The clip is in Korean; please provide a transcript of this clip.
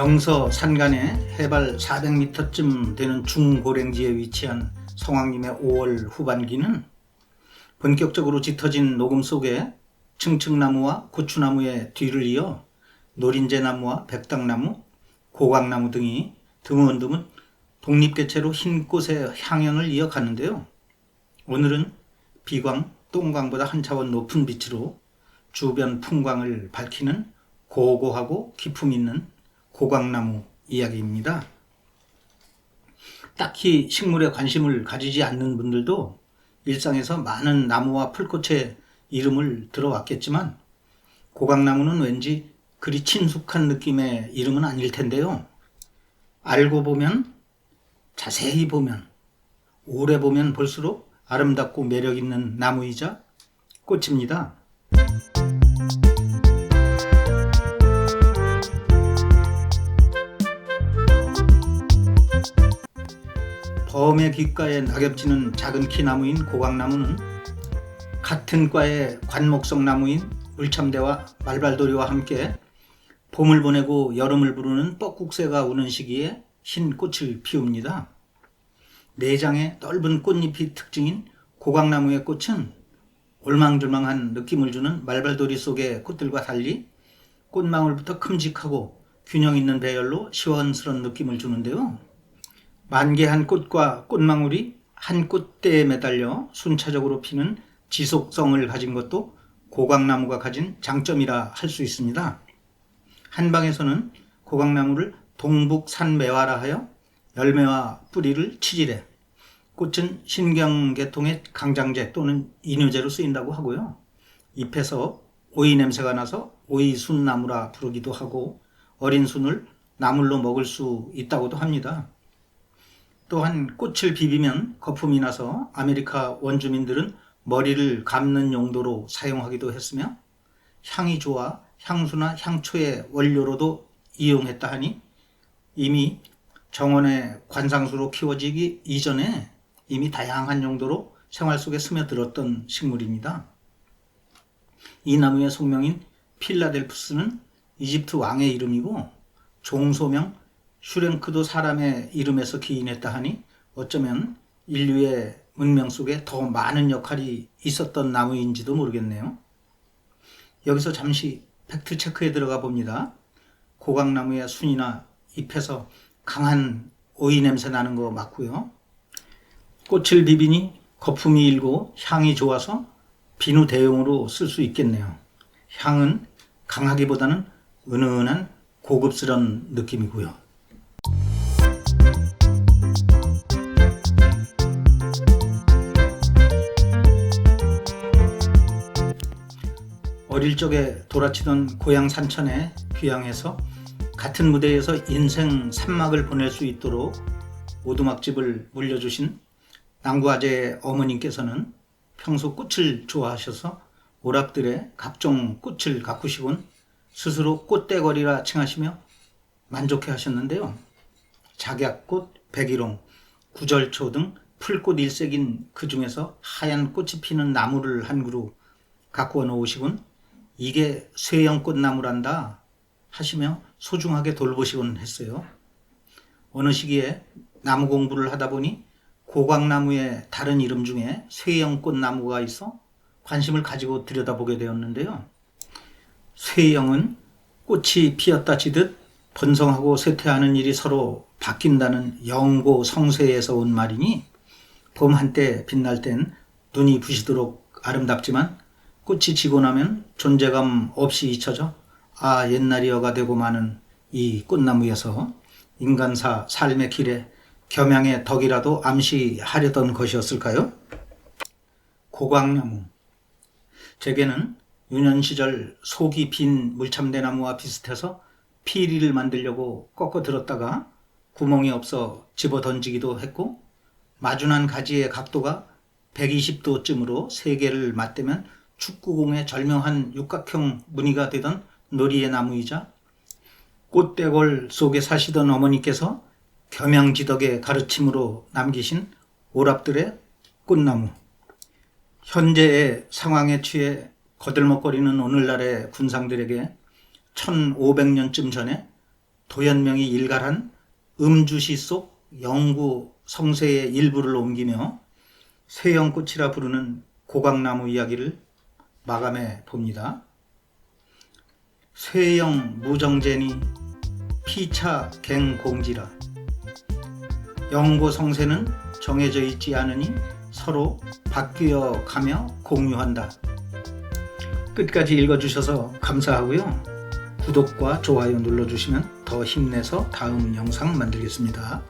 영서 산간에 해발 400m쯤 되는 중고랭지에 위치한 성황림의 5월 후반기는 본격적으로 짙어진 녹음 속에 층층나무와 고추나무의 뒤를 이어 노린재나무와 백당나무, 고강나무 등이 드문드문 독립개체로 흰 꽃의 향연을 이어가는데요. 오늘은 비광, 똥광보다 한 차원 높은 빛으로 주변 풍광을 밝히는 고고하고 기품 있는 고광나무 이야기입니다. 딱히 식물에 관심을 가지지 않는 분들도 일상에서 많은 나무와 풀꽃의 이름을 들어왔겠지만 고강나무는 왠지 그리 친숙한 느낌의 이름은 아닐 텐데요. 알고 보면 자세히 보면 오래 보면 볼수록 아름답고 매력 있는 나무이자 꽃입니다. 범의 귓가에 낙엽지는 작은 키나무인 고강나무는 같은 과의 관목성 나무인 울참대와 말발도리와 함께 봄을 보내고 여름을 부르는 뻐국새가 우는 시기에 흰 꽃을 피웁니다. 내장의 넓은 꽃잎이 특징인 고강나무의 꽃은 올망졸망한 느낌을 주는 말발도리 속의 꽃들과 달리 꽃망울부터 큼직하고 균형 있는 배열로 시원스러운 느낌을 주는데요. 만개한 꽃과 꽃망울이 한 꽃대에 매달려 순차적으로 피는 지속성을 가진 것도 고강나무가 가진 장점이라 할 수 있습니다. 한방에서는 고강나무를 동북산매화라 하여 열매와 뿌리를 치질해 꽃은 신경계통의 강장제 또는 이뇨제로 쓰인다고 하고요. 잎에서 오이 냄새가 나서 오이순나무라 부르기도 하고 어린 순을 나물로 먹을 수 있다고도 합니다. 또한 꽃을 비비면 거품이 나서 아메리카 원주민들은 머리를 감는 용도로 사용하기도 했으며 향이 좋아 향수나 향초의 원료로도 이용했다 하니 이미 정원의 관상수로 키워지기 이전에 이미 다양한 용도로 생활 속에 스며들었던 식물입니다. 이 나무의 속명인 필라델푸스는 이집트 왕의 이름이고 종소명 슈랭크도 사람의 이름에서 기인했다 하니 어쩌면 인류의 문명 속에 더 많은 역할이 있었던 나무인지도 모르겠네요. 여기서 잠시 팩트 체크에 들어가 봅니다. 고강나무의 순이나 잎에서 강한 오이 냄새 나는 거 맞고요. 꽃을 비비니 거품이 일고 향이 좋아서 비누 대용으로 쓸 수 있겠네요. 향은 강하기보다는 은은한 고급스러운 느낌이고요. 어릴 적에 돌아치던 고향 산천에 귀향해서 같은 무대에서 인생 산막을 보낼 수 있도록 오두막집을 물려주신 낭구아재의 어머님께서는 평소 꽃을 좋아하셔서 오락들의 각종 꽃을 가꾸시곤 스스로 꽃대거리라 칭하시며 만족해 하셨는데요. 작약꽃, 백일홍, 구절초 등 풀꽃 일색인 그 중에서 하얀 꽃이 피는 나무를 한 그루 가꾸어 놓으시곤 이게 쇠영꽃나무란다 하시며 소중하게 돌보시곤 했어요. 어느 시기에 나무 공부를 하다 보니 고광나무의 다른 이름 중에 쇠영꽃나무가 있어 관심을 가지고 들여다보게 되었는데요. 쇠영은 꽃이 피었다 지듯 번성하고 쇠퇴하는 일이 서로 바뀐다는 영고 성쇠에서 온 말이니 봄 한때 빛날 땐 눈이 부시도록 아름답지만 꽃이 지고 나면 존재감 없이 잊혀져 아 옛날이어가 되고 마는 이 꽃나무에서 인간사 삶의 길에 겸양의 덕이라도 암시하려던 것이었을까요? 고광나무 제게는 유년 시절 속이 빈 물참대나무와 비슷해서 피리를 만들려고 꺾어 들었다가 구멍이 없어 집어 던지기도 했고 마주난 가지의 각도가 120도쯤으로 세 개를 맞대면 축구공의 절명한 육각형 무늬가 되던 놀이의 나무이자 꽃대골 속에 사시던 어머니께서 겸양지덕의 가르침으로 남기신 오랍들의 꽃나무. 현재의 상황에 취해 거들먹거리는 오늘날의 군상들에게 1500년쯤 전에 도연명이 일갈한 음주시 속 영구 성세의 일부를 옮기며 세영꽃이라 부르는 고강나무 이야기를 마감해 봅니다. 쇠영 무정제니 피차 갱공지라 영고 성세는 정해져 있지 않으니 서로 바뀌어 가며 공유한다. 끝까지 읽어주셔서 감사하고요. 구독과 좋아요 눌러주시면 더 힘내서 다음 영상 만들겠습니다.